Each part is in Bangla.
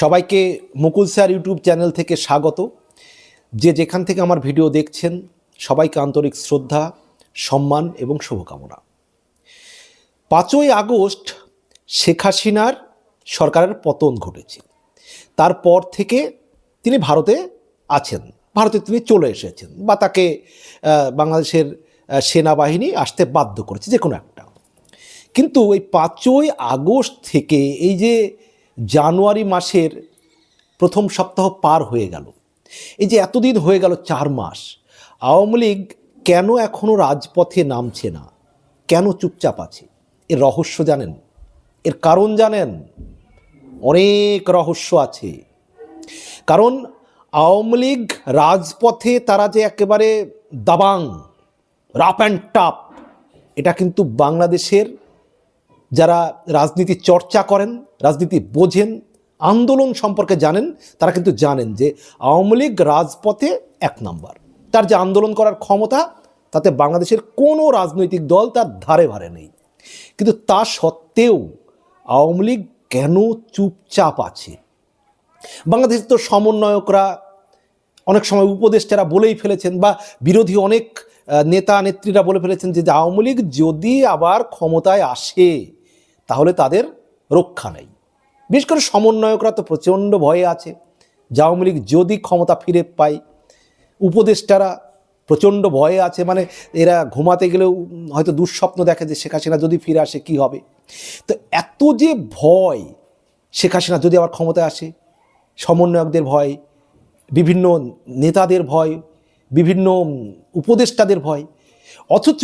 সবাইকে মুকুল স্যার ইউটিউব চ্যানেল থেকে স্বাগত। যে যেখান থেকে আমার ভিডিও দেখছেন, সবাইকে আন্তরিক শ্রদ্ধা, সম্মান এবং শুভকামনা। পাঁচই আগস্ট শেখ হাসিনার সরকারের পতন ঘটেছে। তারপর থেকে তিনি ভারতে আছেন, ভারতে তিনি চলে এসেছেন বা তাকে বাংলাদেশের সেনাবাহিনী আসতে বাধ্য করেছে, যে কোনো একটা। কিন্তু এই পাঁচই আগস্ট থেকে এই যে জানুয়ারি মাসের প্রথম সপ্তাহ পার হয়ে গেল। এই যে এতদিন হয়ে গেল চার মাস, আওয়ামী লীগ কেন এখনও রাজপথে নামছে না? কেন চুপচাপ আছে? এর রহস্য জানেন? এর কারণ জানেন? অনেক রহস্য আছে। কারণ আওয়ামী লীগ রাজপথে তারা যে একেবারে দাবাং, রাপ অ্যান্ড টাপ, এটা কিন্তু বাংলাদেশের যারা রাজনীতি চর্চা করেন, রাজনীতি বোঝেন, আন্দোলন সম্পর্কে জানেন, তারা কিন্তু জানেন যে আওয়ামী লীগ রাজপথে এক নম্বর। তার যে আন্দোলন করার ক্ষমতা, তাতে বাংলাদেশের কোনো রাজনৈতিক দল তার ধারে ভারে নেই। কিন্তু তা সত্ত্বেও আওয়ামী লীগ কেন চুপচাপ আছে? বাংলাদেশের তো সমন্বয়করা, অনেক সময় উপদেষ্টারা বলেই ফেলেছেন বা বিরোধী অনেক নেতা নেত্রীরা বলে ফেলেছেন যে আওয়ামী লীগ যদি আবার ক্ষমতায় আসে তাহলে তাদের রক্ষা নেই। বিশেষ করে সমন্বয়করা তো প্রচণ্ড ভয়ে আছে। আওয়ামী লীগ যদি ক্ষমতা ফিরে পায়, উপদেষ্টারা প্রচণ্ড ভয়ে আছে। মানে এরা ঘুমাতে গেলেও হয়তো দুঃস্বপ্ন দেখে যে শেখ হাসিনা যদি ফিরে আসে কি হবে? তো এত যে ভয় শেখ হাসিনা যদি আবার ক্ষমতায় আসে, সমন্বয়কদের ভয়, বিভিন্ন নেতাদের ভয়, বিভিন্ন উপদেষ্টাদের ভয়, অথচ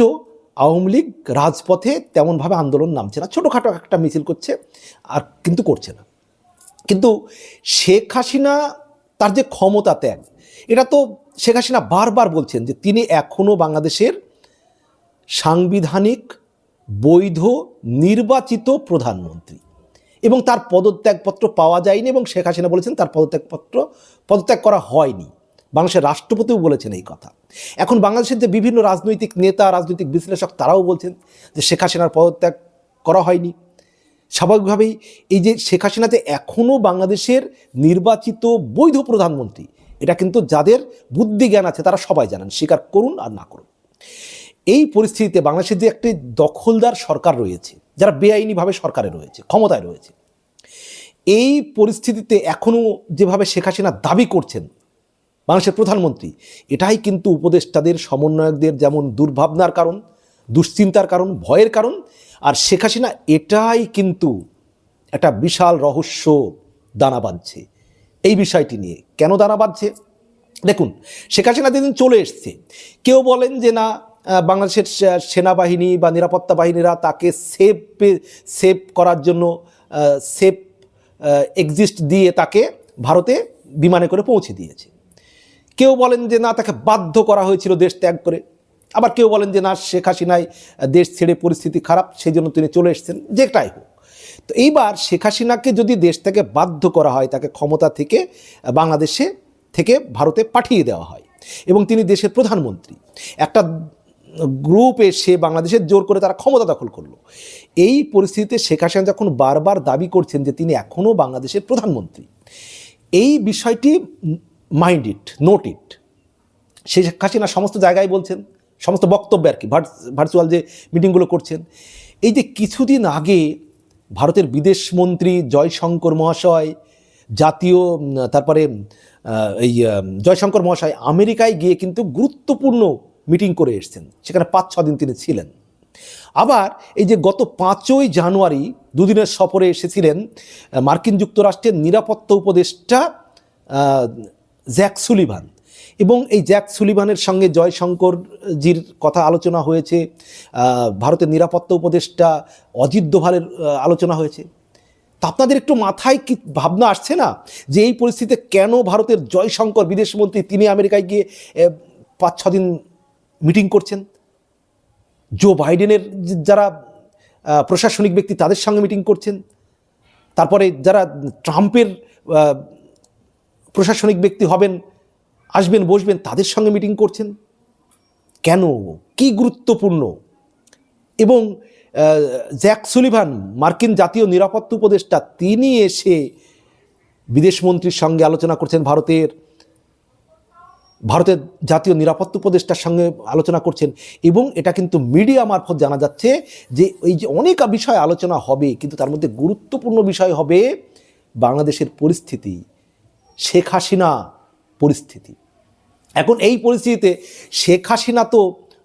আওয়ামী লীগ রাজপথে তেমনভাবে আন্দোলন নামছে না। ছোটোখাটো একটা মিছিল করছে আর কিন্তু করছে না। কিন্তু শেখ হাসিনা তার যে ক্ষমতা ত্যাগ, এটা তো শেখ হাসিনা বারবার বলছেন যে তিনি এখনও বাংলাদেশের সাংবিধানিক, বৈধ, নির্বাচিত প্রধানমন্ত্রী। এবং তার পদত্যাগপত্র পাওয়া যায়নি এবং শেখ হাসিনা বলেছেন তার পদত্যাগপত্র, পদত্যাগ করা হয়নি। বাংলাদেশের রাষ্ট্রপতিও বলেছেন এই কথা। এখন বাংলাদেশের যে বিভিন্ন রাজনৈতিক নেতা, রাজনৈতিক বিশ্লেষক, তারাও বলছেন যে শেখ হাসিনার পদত্যাগ করা হয়নি। স্বাভাবিকভাবেই এই যে শেখ হাসিনা যে এখনও বাংলাদেশের নির্বাচিত বৈধ প্রধানমন্ত্রী, এটা কিন্তু যাদের বুদ্ধি জ্ঞান আছে তারা সবাই জানেন, স্বীকার করুন আর না করুন। এই পরিস্থিতিতে বাংলাদেশের যে একটি দখলদার সরকার রয়েছে, যারা বেআইনিভাবে সরকারে রয়েছে, ক্ষমতায় রয়েছে, এই পরিস্থিতিতে এখনও যেভাবে শেখ হাসিনা দাবি করছেন বাংলাদেশের প্রধানমন্ত্রী। এটাই কিন্তু উপদেষ্টাদের, সমন্বয়কদের যেমন দুর্ভাবনার কারণ, দুশ্চিন্তার কারণ, ভয়ের কারণ, আর শেখ হাসিনা এটাই কিন্তু একটা বিশাল রহস্য দানা বাঁধছে। এই বিষয়টি নিয়ে কেন দানা বাঁধছে? দেখুন, শেখ হাসিনা যেদিন চলে এসছে, কেউ বলেন যে না বাংলাদেশের সেনাবাহিনী বা নিরাপত্তা বাহিনীরা তাকে সেফ সেভ করার জন্য সেফ এক্সিস্ট দিয়ে তাকে ভারতে বিমানে করে পৌঁছে দিয়েছে। কেউ বলেন যে না, তাকে বাধ্য করা হয়েছিল দেশ ত্যাগ করে। আবার কেউ বলেন যে না, শেখ হাসিনায় দেশ ছেড়ে পরিস্থিতি খারাপ সেই জন্য তিনি চলে এসেছেন যেটাই হোক। তো এইবার শেখ হাসিনাকে যদি দেশ থেকে বাধ্য করা হয়, তাকে ক্ষমতা থেকে, বাংলাদেশে থেকে ভারতে পাঠিয়ে দেওয়া হয়, এবং তিনি দেশের প্রধানমন্ত্রী। একটা গ্রুপ এসে বাংলাদেশের জোর করে তারা ক্ষমতা দখল করল। এই পরিস্থিতিতে শেখ হাসিনা যখন বারবার দাবি করছেন যে তিনি এখনও বাংলাদেশের প্রধানমন্ত্রী, এই বিষয়টি mind it note it Sheikh Hasina সমস্ত জায়গায় বলছেন, সমস্ত বক্তব্য আর কি ভার্চুয়াল যে মিটিংগুলো করছেন। এই যে কিছুদিন আগে ভারতের বিদেশ মন্ত্রী জয়শঙ্কর মহাশয়, জাতীয়, তারপরে এই জয়শঙ্কর মহাশয় আমেরিকায় গিয়ে কিন্তু গুরুত্বপূর্ণ মিটিং করে এসেছেন। সেখানে পাঁচ, ছ দিন তিনি ছিলেন। আবার এই যে গত পাঁচই জানুয়ারি দুদিনের সফরে এসেছিলেন মার্কিন যুক্তরাষ্ট্রের নিরাপত্তা উপদেষ্টা জ্যাক সুলিভান। এবং এই জ্যাক সুলিভানের সঙ্গে জয়শঙ্করজির কথা আলোচনা হয়েছে ভারতের নিরাপত্তা উপদেষ্টা অজিত দোভালের আলোচনা হয়েছে। তা আপনাদের একটু মাথায় কি ভাবনা আসছে না যে এই পরিস্থিতিতে কেন ভারতের জয়শঙ্কর বিদেশমন্ত্রী তিনি আমেরিকায় গিয়ে পাঁচ, ছ দিন মিটিং করছেন? জো বাইডেনের যারা প্রশাসনিক ব্যক্তি তাদের সঙ্গে মিটিং করছেন। তারপরে যারা ট্রাম্পের প্রশাসনিক ব্যক্তি হবেন, আসবেন, বসবেন, তাদের সঙ্গে মিটিং করছেন। কেন? কি গুরুত্বপূর্ণ? এবং জ্যাক সুলিভান, মার্কিন জাতীয় নিরাপত্তা উপদেষ্টা, তিনি এসে বিদেশমন্ত্রীর সঙ্গে আলোচনা করছেন ভারতের ভারতের জাতীয় নিরাপত্তা উপদেষ্টার সঙ্গে আলোচনা করছেন। এবং এটা কিন্তু মিডিয়া মারফত জানা যাচ্ছে যে, এই যে অনেক বিষয় আলোচনা হবে, কিন্তু তার মধ্যে গুরুত্বপূর্ণ বিষয় হবে বাংলাদেশের পরিস্থিতি। শেখ হাসিনা পরিস্থিতি। এখন এই পরিস্থিতিতে শেখ হাসিনা তো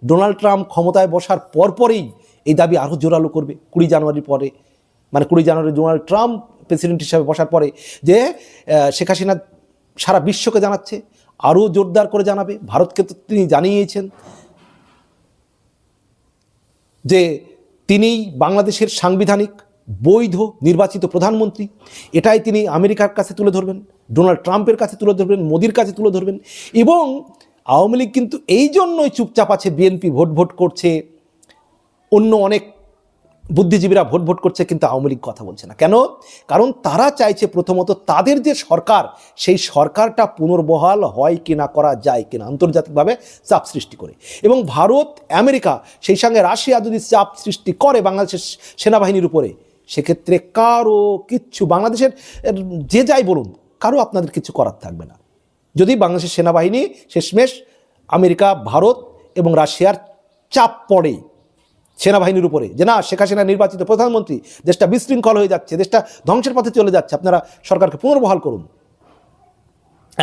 ডোনাল্ড ট্রাম্প ক্ষমতায় বসার পরপরেই এই দাবি আরও জোরালো করবে কুড়ি জানুয়ারি পরে। মানে কুড়ি জানুয়ারি ডোনাল্ড ট্রাম্প প্রেসিডেন্ট হিসাবে বসার পরে যে শেখ হাসিনা সারা বিশ্বকে জানাচ্ছে আরও জোরদার করে জানাবে, ভারতকে তো তিনি জানিয়েছেন। যে তিনি বাংলাদেশের সাংবিধানিক বৈধ নির্বাচিত প্রধানমন্ত্রী। এটাই তিনি আমেরিকার কাছে তুলে ধরবেন, ডোনাল্ড ট্রাম্পের কাছে তুলে ধরবেন, মোদির কাছে তুলে ধরবেন এবং আওয়ামী লীগ কিন্তু এই জন্যই চুপচাপ আছে, বিএনপি ভোট ভোট করছে, অন্য অনেক বুদ্ধিজীবীরা ভোট ভোট করছে, কিন্তু আওয়ামী লীগ কথা বলছে না। কেন? কারণ তারা চাইছে প্রথমত তাদের যে সরকার, সেই সরকারটা পুনর্বহাল হয় কি না করা যায় কিনা, আন্তর্জাতিকভাবে চাপ সৃষ্টি করে। এবং ভারত, আমেরিকা, সেই সঙ্গে রাশিয়া যদি চাপ সৃষ্টি করে বাংলাদেশের সেনাবাহিনীর উপরে সেক্ষেত্রে কারও কিচ্ছু, বাংলাদেশের যে যাই বলুন, কারও আপনাদের কিছু করার থাকবে না। যদি বাংলাদেশের সেনাবাহিনী, শেষমেশ আমেরিকা, ভারত এবং রাশিয়ার চাপ পড়ে সেনাবাহিনীর উপরে, যে না, শেখ হাসিনা নির্বাচিত প্রধানমন্ত্রী, দেশটা বিশৃঙ্খল হয়ে যাচ্ছে, দেশটা ধ্বংসের পথে চলে যাচ্ছে, আপনারা সরকারকে পুনর্বহাল করুন।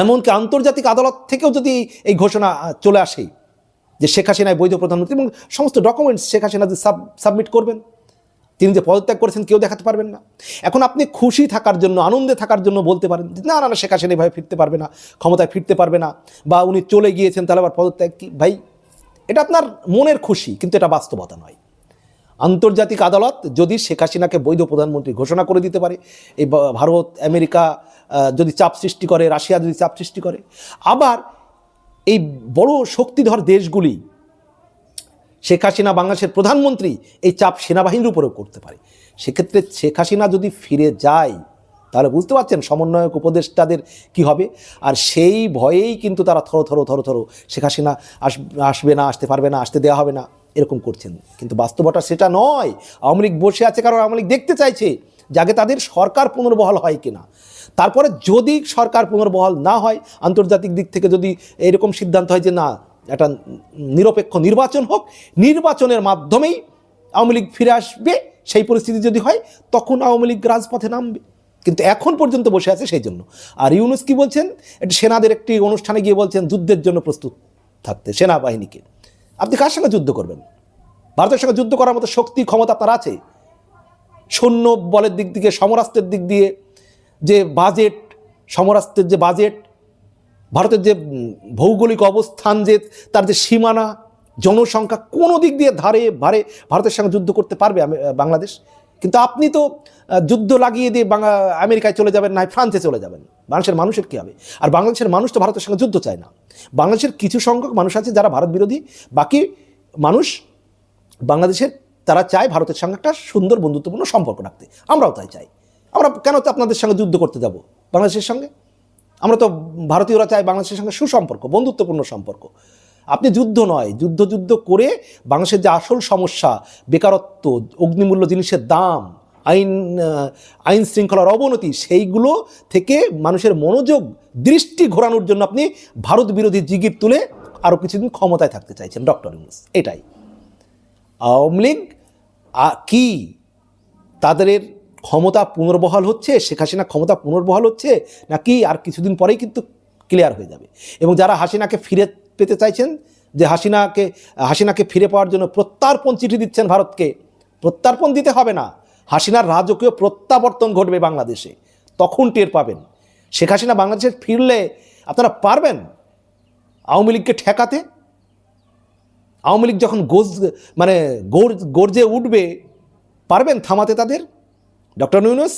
এমনকি আন্তর্জাতিক আদালত থেকেও যদি এই ঘোষণা চলে আসে যে শেখ হাসিনায় বৈধ প্রধানমন্ত্রী এবং সমস্ত ডকুমেন্টস শেখ হাসিনা যে সাব সাবমিট করবেন তিনি যে পদত্যাগ করেছেন কেউ দেখাতে পারবেন না। এখন আপনি খুশি থাকার জন্য, আনন্দে থাকার জন্য বলতে পারেন না না না, শেখ হাসিনা এভাবে ফিরতে পারবে না, ক্ষমতায় ফিরতে পারবে না। বা উনি চলে গিয়েছেন, তাহলে আবার পদত্যাগ কি? ভাই, এটা আপনার মনের খুশি, কিন্তু এটা বাস্তবতা নয়। আন্তর্জাতিক আদালত যদি শেখ হাসিনাকে বৈধ প্রধানমন্ত্রী ঘোষণা করে দিতে পারে এই ভারত, আমেরিকা যদি চাপ সৃষ্টি করে, রাশিয়া যদি চাপ সৃষ্টি করে, আবার এই বড় শক্তিধর দেশগুলি শেখ হাসিনা বাংলাদেশের প্রধানমন্ত্রী এই চাপ সেনাবাহিনীর উপরেও করতে পারে। সেক্ষেত্রে শেখ হাসিনা যদি ফিরে যায়, তাহলে বুঝতে পারছেন সমন্বয়ক উপদেষ্টাদের কি হবে। আর সেই ভয়েই কিন্তু তারা থরো থরো থরো থরো শেখ হাসিনা আস, আসবে না, আসতে পারবে না, আসতে দেওয়া হবে না, এরকম করছেন। কিন্তু বাস্তবতা সেটা নয়। আওয়ামী লীগ বসে আছে কারণ আওয়ামী লীগ দেখতে চাইছে যাকে তাদের সরকার পুনর্বহাল হয় কিনা। তারপরে যদি সরকার পুনর্বহাল না হয়, আন্তর্জাতিক দিক থেকে যদি এরকম সিদ্ধান্ত হয় যে না একটা নিরপেক্ষ নির্বাচন হোক, নির্বাচনের মাধ্যমেই আওয়ামী লীগ ফিরে আসবে, সেই পরিস্থিতি যদি হয়, তখন আওয়ামী লীগ রাজপথে নামবে। কিন্তু এখন পর্যন্ত বসে আছে সেই জন্য। আর ইউনুস কি বলছেন? সেনাদের একটি অনুষ্ঠানে গিয়ে বলছেন, যুদ্ধের জন্য প্রস্তুত থাকতে, সেনাবাহিনীকে। আপনি কার সঙ্গে যুদ্ধ করবেন? ভারতের সঙ্গে যুদ্ধ করার মতো শক্তি, ক্ষমতা আপনার আছে? সৈন্য বলের দিক থেকে সমরাস্ত্রের দিক দিয়ে যে বাজেট সমরাস্ত্রের যে বাজেট ভারতের যে ভৌগোলিক অবস্থান, যে তার যে সীমানা, জনসংখ্যা কোনো দিক দিয়ে ধারে ভারে ভারতের সঙ্গে যুদ্ধ করতে পারবে বাংলাদেশ। কিন্তু আপনি তো যুদ্ধ লাগিয়ে দিয়ে বাংলা, আমেরিকায় চলে যাবেন না, ফ্রান্সে চলে যাবেন। বাংলাদেশের মানুষের কী হবে? আর বাংলাদেশের মানুষ তো ভারতের সঙ্গে যুদ্ধ চায় না। বাংলাদেশের কিছু সংখ্যক মানুষ আছে যারা ভারত বিরোধী। বাকি মানুষ বাংলাদেশের, তারা চায় ভারতের সঙ্গে একটা সুন্দর বন্ধুত্বপূর্ণ সম্পর্ক রাখতে। আমরাও তাই চাই। আমরা কেন তো আপনাদের সঙ্গে যুদ্ধ করতে যাব? বাংলাদেশের সঙ্গে? আমরা তো ভারতীয়রা চাই বাংলাদেশের সঙ্গে সুসম্পর্ক, বন্ধুত্বপূর্ণ সম্পর্ক। আপনি যুদ্ধ নয়, যুদ্ধ যুদ্ধ করে বাংলাদেশের যে আসল সমস্যা, বেকারত্ব, অগ্নিমূল্য জিনিসের দাম, আইন আইন শৃঙ্খলার অবনতি, সেইগুলো থেকে মানুষের মনোযোগ, দৃষ্টি ঘোরানোর জন্য আপনি ভারত বিরোধী জিগির তুলে আরও কিছুদিন ক্ষমতায় থাকতে চাইছেন, ডক্টর ইউনুস। এটাই। আওয়ামী লীগ কি তাদের ক্ষমতা পুনর্বহাল হচ্ছে, শেখ হাসিনা ক্ষমতা পুনর্বহাল হচ্ছে, নাকি আর কিছুদিন পরেই কিন্তু ক্লিয়ার হয়ে যাবে? এবং যারা হাসিনাকে ফিরে পেতে চাইছেন, যে হাসিনাকে হাসিনাকে ফিরে পাওয়ার জন্য প্রত্যার্পণ চিঠি দিচ্ছেন ভারতকে, প্রত্যার্পণ দিতে হবে না। হাসিনার রাজকীয় প্রত্যাবর্তন ঘটবে বাংলাদেশে। তখন টের পাবেন। শেখ হাসিনা বাংলাদেশে ফিরলে আপনারা পারবেন আওয়ামী লীগকে ঠেকাতে? আওয়ামী লীগ যখন গোজ মানে গর্জে উঠবে, পারবেন থামাতে তাদের? ডক্টর ইউনুস,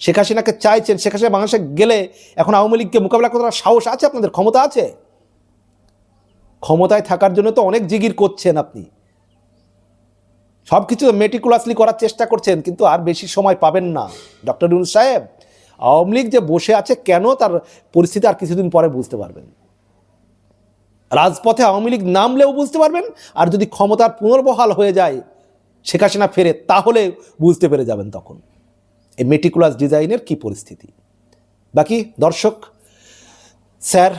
শেখ হাসিনাকে চাইছেন, শেখ হাসিনা বাংলাদেশে গেলে এখন আওয়ামী লীগকে মোকাবিলা করার সাহস আছে আপনাদের? ক্ষমতা আছে? ক্ষমতায় থাকার জন্য তো অনেক জিগির করছেন আপনি। সব কিছু মেটিকুলাসলি করার চেষ্টা করছেন, কিন্তু আর বেশি সময় পাবেন না। ডক্টর ইউনুস সাহেব, আওয়ামী লীগ যে বসে আছে কেন তার পরিস্থিতি আর কিছুদিন পরে বুঝতে পারবেন। রাজপথে আওয়ামী লীগ নামলেও বুঝতে পারবেন, আর যদি ক্ষমতার পুনর্বহাল হয়ে যায়, শেখ হাসিনা ফেরে, তাহলে বুঝতে পেরে যাবেন তখন। এই মেটিকুলাস ডিজাইনের কি পরিস্থিতি? বাকি দর্শক, স্যার,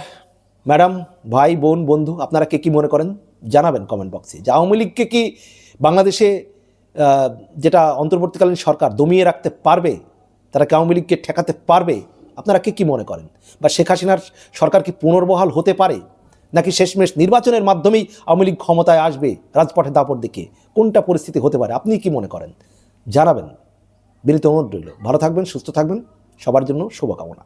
ম্যাডাম, ভাই, বোন, বন্ধু, আপনারা কে কী মনে করেন? জানাবেন কমেন্ট বক্সে যে আওয়ামী লীগকে কি বাংলাদেশে যেটা অন্তর্বর্তীকালীন সরকার দমিয়ে রাখতে পারবে, তারা কি আওয়ামী লীগকে ঠেকাতে পারবে? আপনারা কে কী মনে করেন? বা শেখ হাসিনার সরকার কি পুনর্বহাল হতে পারে? নাকি শেষমেশ নির্বাচনের মাধ্যমেই আওয়ামী লীগ ক্ষমতায় আসবে রাজপথে দাপট দিকে কোনটা পরিস্থিতি হতে পারে? আপনি কি মনে করেন? জানাবেন। বিনীত অনুরোধ রইল। ভালো থাকবেন সুস্থ থাকবেন। সবার জন্য শুভকামনা।